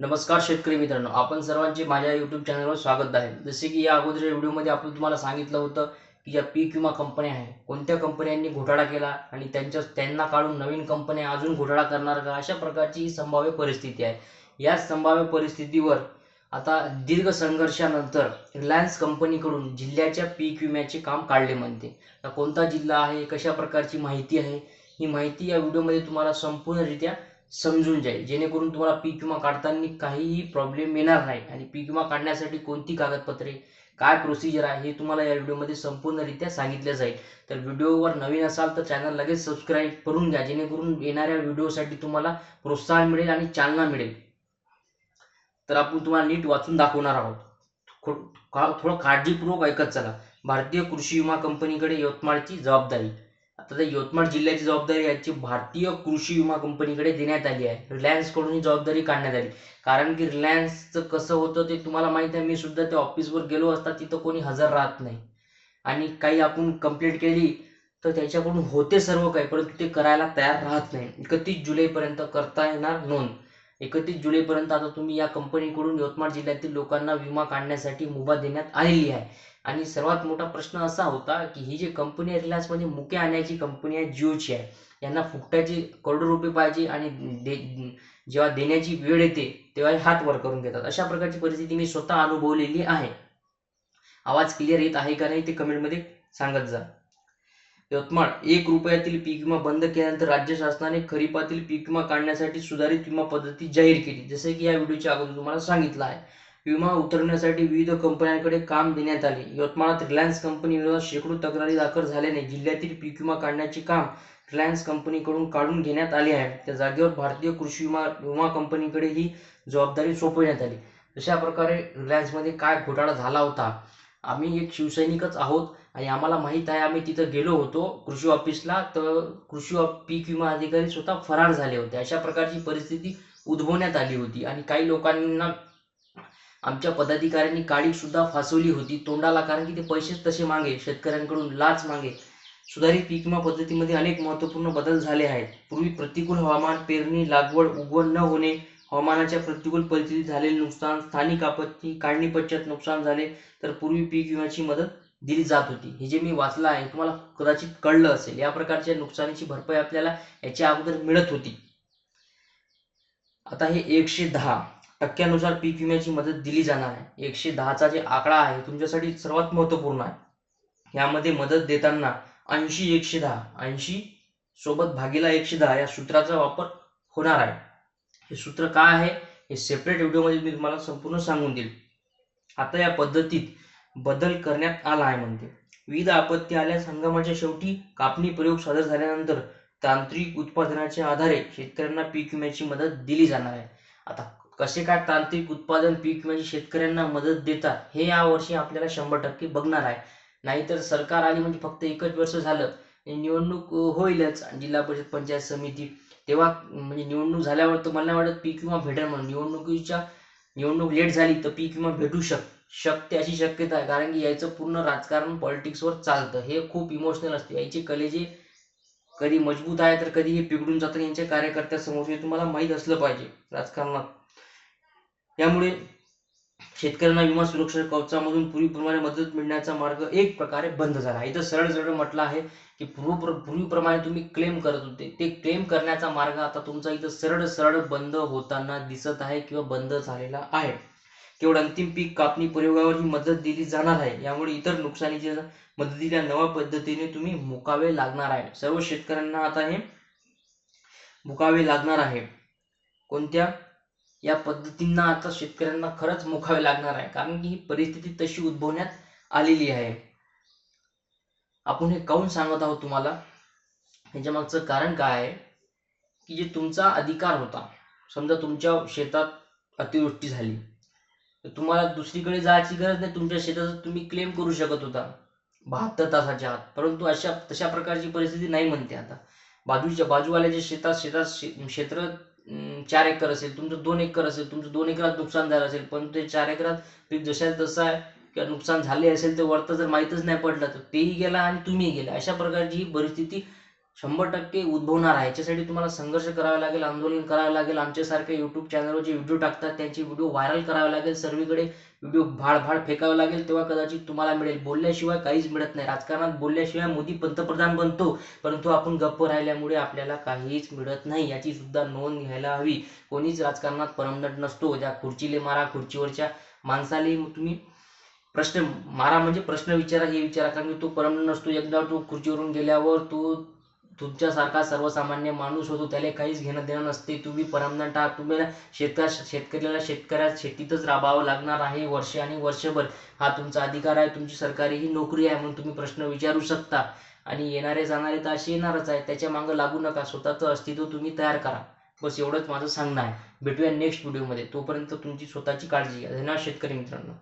नमस्कार शेतकरी मित्रांनो आपण सर्वांचे माझ्या युट्यूब चॅनलवर स्वागत आहे. जसे की या अगोदरच्या व्हिडिओमध्ये आपण तुम्हाला सांगितलं होतं की ज्या पीक विमा कंपन्या आहे. कोणत्या कंपन्यांनी घोटाळा केला आणि त्यांच्या त्यांना काढून नवीन कंपन्या अजून घोटाळा करणार का? अशा प्रकारची ही संभाव्य परिस्थिती आहे. या संभाव्य परिस्थितीवर आता दीर्घ संघर्षानंतर रिलायन्स कंपनीकडून जिल्ह्याच्या पीक विम्याचे काम काढले म्हणते. कोणता जिल्हा आहे? कशा प्रकारची माहिती आहे? ही माहिती या व्हिडिओमध्ये तुम्हाला संपूर्णरित्या समजून जाईल. जेणेकरून तुम्हाला पीक विमा काढताना काहीही प्रॉब्लेम येणार नाही. आणि पीक विमा काढण्यासाठी कोणती कागदपत्रे काय प्रोसिजर आहे हे तुम्हाला या व्हिडिओमध्ये संपूर्णरित्या सांगितलं जाईल. तर व्हिडिओवर नवीन असाल तर चॅनल लगेच सबस्क्राईब करून घ्या. जेणेकरून येणाऱ्या व्हिडिओसाठी तुम्हाला प्रोत्साहन मिळेल आणि चालना मिळेल. तर आपण तुम्हाला नीट वाचून दाखवणार आहोत. थोडं काळजीपूर्वक ऐकत चला. भारतीय कृषी विमा कंपनीकडे यवतमाळची जबाबदारी. आता यवतमाळ जिल्ह्याची जबाबदारी याची भारतीय कृषी विमा कंपनीकडे देण्यात आली आहे. रिलायन्सकडून ही जबाबदारी काढण्यात आली. कारण की रिलायन्सचं कसं होतं ते तुम्हाला माहिती आहे. मी सुद्धा त्या ऑफिसवर गेलो असता तिथं कोणी हजर राहत नाही. आणि काही आपण कंप्लेंट केली तर त्याच्याकडून होते सर्व काही. परंतु ते करायला तयार राहत नाही. एकतीस जुलैपर्यंत करता येणार नोंद. एकतीस जुलैपर्यंत आता तुम्ही या कंपनीकडून यवतमाळ जिल्ह्यातील लोकांना विमा काढण्यासाठी मुभा देण्यात आलेली आहे. आणि सर्वात मोठा प्रश्न असा होता की ही जी कंपनी आहे रिलायन्स म्हणजे मुख्य आणण्याची कंपनी आहे जिओची आहे. यांना फुकट्याचे करोडो रुपये पाहिजे आणि दे जेव्हा देण्याची वेळ येते तेव्हा हात वर करून घेतात अशा प्रकारची परिस्थिती मी स्वतः अनुभवलेली आहे. आवाज क्लिअर येत आहे का नाही ते कमेंटमध्ये सांगत जा. यवतमाळ एक रुपयातील पीक विमा बंद केल्यानंतर राज्य शासनाने खरीपातील पीक विमा काढण्यासाठी सुधारित विमा पद्धती जाहीर केली. जसे की या व्हिडिओच्या अगोदर तुम्हाला सांगितलं आहे. विमा उतरवण्यासाठी विविध कंपन्यांकडे काम देण्यात आले. यवतमाळात रिलायन्स कंपनी विरोधात शेकडो तक्रारी दाखल झाल्याने जिल्ह्यातील पीक विमा काढण्याचे काम रिलायन्स कंपनीकडून काढून घेण्यात आले आहे. त्या जागेवर भारतीय कृषी विमा विमा कंपनीकडे ही जबाबदारी सोपवण्यात आली. अशा प्रकारे रिलायन्समध्ये काय घोटाळा झाला होता? आम्ही एक शिवसैनिकच आहोत आणि आम्हाला माहीत आहे आम्ही तिथं गेलो होतो कृषी ऑफिसला तर कृषी ऑफ- पीक विमा अधिकारी स्वतः फरार झाले होते. अशा प्रकारची परिस्थिती उद्भवण्यात आली होती आणि काही लोकांना आमच्या पदाधिकाऱ्यांनी काळी सुद्धा फासवली होती तोंडाला कारण की ते पैसेच तसे मागे शेतकऱ्यांकडून लाच मागे. सुधारित पीक विमा पद्धतीमध्ये अनेक महत्त्वपूर्ण बदल झाले आहेत. पूर्वी प्रतिकूल हवामान पेरणी लागवड उगवण न होणे हवामानाच्या प्रतिकूल परिस्थितीत झालेले नुकसान स्थानिक आपत्ती काढणी पश्चात नुकसान झाले तर पूर्वी पीक विम्याची मदत दिली जात होती. हे जे मी वाचलं आहे तुम्हाला कदाचित कळलं असेल. या प्रकारच्या नुकसानीची भरपाई आपल्याला याच्या अगोदर मिळत होती. आता हे एकशे दहा. टक्क्यानुसार पीक विम्याची मदत दिली जाणार आहे. एकशे दहाचा जे आकडा आहे तुमच्यासाठी सर्वात महत्त्वपूर्ण आहे. यामध्ये मदत देताना ऐंशी एकशे दहा ऐंशी सोबत भागीला एकशे दहा या सूत्राचा वापर होणार आहे. हे सूत्र काय आहे? हे सेपरेट व्हिडिओमध्ये मी तुम्हाला संपूर्ण सांगून देईल. आता या पद्धतीत बदल करण्यात आला आहे म्हणते. विविध आपत्ती आल्यास हंगामाच्या शेवटी कापणी प्रयोग सादर झाल्यानंतर तांत्रिक उत्पादनाच्या आधारे शेतकऱ्यांना पीक विम्याची मदत दिली जाणार आहे. आता कसे काय तांत्रिक उत्पादन पीक विम्याची शेतकऱ्यांना मदत देतात हे या वर्षी आपल्याला शंभर टक्के बघणार आहे. नाहीतर सरकार आली म्हणजे फक्त एकच वर्ष झालं निवडणूक होईलच. जिल्हा परिषद पंचायत समिती तेव्हा म्हणजे निवडणूक झाल्यावर तर मला वाटत पीक विमा भेटेल म्हणून. निवडणुकीच्या निवडणूक लेट झाली तर पीक विमा भेटू शक शकते अशी शक्यता आहे. कारण की यायचं पूर्ण राजकारण पॉलिटिक्सवर चालतं. हे खूप इमोशनल असते. याची कलेजे कधी मजबूत आहे तर कधी हे बिघडून जातं. यांच्या कार्यकर्त्यासमोर हे तुम्हाला माहीत असलं पाहिजे राजकारणात. यामुळे शेतकऱ्यांना विमा सुरक्षा कवचामधून पूर्वीप्रमाणे मदत मिळण्याचा मार्ग एक प्रकारे बंद झाला. इथं सरळ सरळ म्हटलं आहे की पूर्व पूर्वीप्रमाणे तुम्ही क्लेम करत होते. ते क्लेम करण्याचा मार्ग आता तुमचा इथं सरळ सरळ बंद होताना दिसत आहे किंवा बंद झालेला आहे. केवळ अंतिम पीक कापणी प्रयोगावर ही मदत दिली जाणार आहे. यामुळे इतर नुकसानीच्या मदतीला नव्या पद्धतीने तुम्ही मुकावे लागणार आहे. सर्व शेतकऱ्यांना आता हे मुकावे लागणार आहे. कोणत्या? या पद्धतींना आता शेतकऱ्यांना खरंच मुखावे लागणार आहे. कारण की ही परिस्थिती तशी उद्भवण्यात आलेली आहे. आपण हे काऊन सांगत आहोत तुम्हाला? ह्याच्या मागचं कारण काय आहे? की जे तुमचा अधिकार होता समजा तुमच्या शेतात अतिवृष्टी झाली तर तुम्हाला दुसरीकडे जायची गरज नाही तुमच्या शेताचा तुम्ही क्लेम करू शकत होता. बहात्तर तासाच्या आत. परंतु अशा तशा प्रकारची परिस्थिती नाही म्हणते आता. बाजूच्या बाजूवाल्याच्या शेतात शेतात शे- क्षेत्र चार एकर असेल तुमचं दोन एकर असेल तुमचं दोन एकरात नुकसान झालं असेल पण ते चार एकरात पीक जशा तसं आहे किंवा नुकसान झाले असेल तर वरतं जर माहीतच नाही पडलं तर तेही गेला आणि तुम्ही गेला. अशा प्रकारची ही परिस्थिती शंभर टक्के उद्भवणार आहे. याच्यासाठी तुम्हाला संघर्ष करावा लागेल आंदोलन करावं लागेल. आमच्यासारखे यूट्यूब चॅनलवर जे व्हिडिओ टाकतात. त्यांचे व्हिडिओ व्हायरल करावे लागेल. सर्वीकडे व्हिडिओ भाडभाड फेकावे लागेल. तेव्हा कदाचित तुम्हाला मिळेल. बोलल्याशिवाय काहीच मिळत नाही. राजकारणात बोलल्याशिवाय मोदी पंतप्रधान बनतो. परंतु आपण गप्प राहिल्यामुळे आपल्याला काहीच मिळत नाही. याची सुद्धा नोंद घ्यायला हवी. कोणीच राजकारणात परमनंट नसतो. ज्या खुर्चीले मारा खुर्चीवरच्या माणसाले तुम्ही प्रश्न मारा. म्हणजे प्रश्न विचारा हे विचारा. कारण की तो परमनंट नसतो. एकदा तो खुर्चीवरून गेल्यावर तो तुमच्यासारखा सर्वसामान्य माणूस होतो त्याला काहीच घेणं देणं नसते. तुम्ही परमनंट टाक तुम्हाला शेतकऱ्या शेतकऱ्याला शेतकऱ्या शेतीतच राबावं लागणार आहे वर्ष आणि वर्षभर. हा तुमचा अधिकार आहे. तुमची सरकारी ही नोकरी आहे म्हणून तुम्ही प्रश्न विचारू शकता. आणि येणारे जाणारे तर असे येणारच आहे. त्याच्या मागं लागू नका. स्वतःचं अस्तित्व तुम्ही तयार करा. बस एवढंच माझं सांगणं आहे. भेटूया नेक्स्ट व्हिडिओमध्ये तोपर्यंत तुमची स्वतःची काळजी घ्या. धन्यवाद शेतकरी मित्रांनो.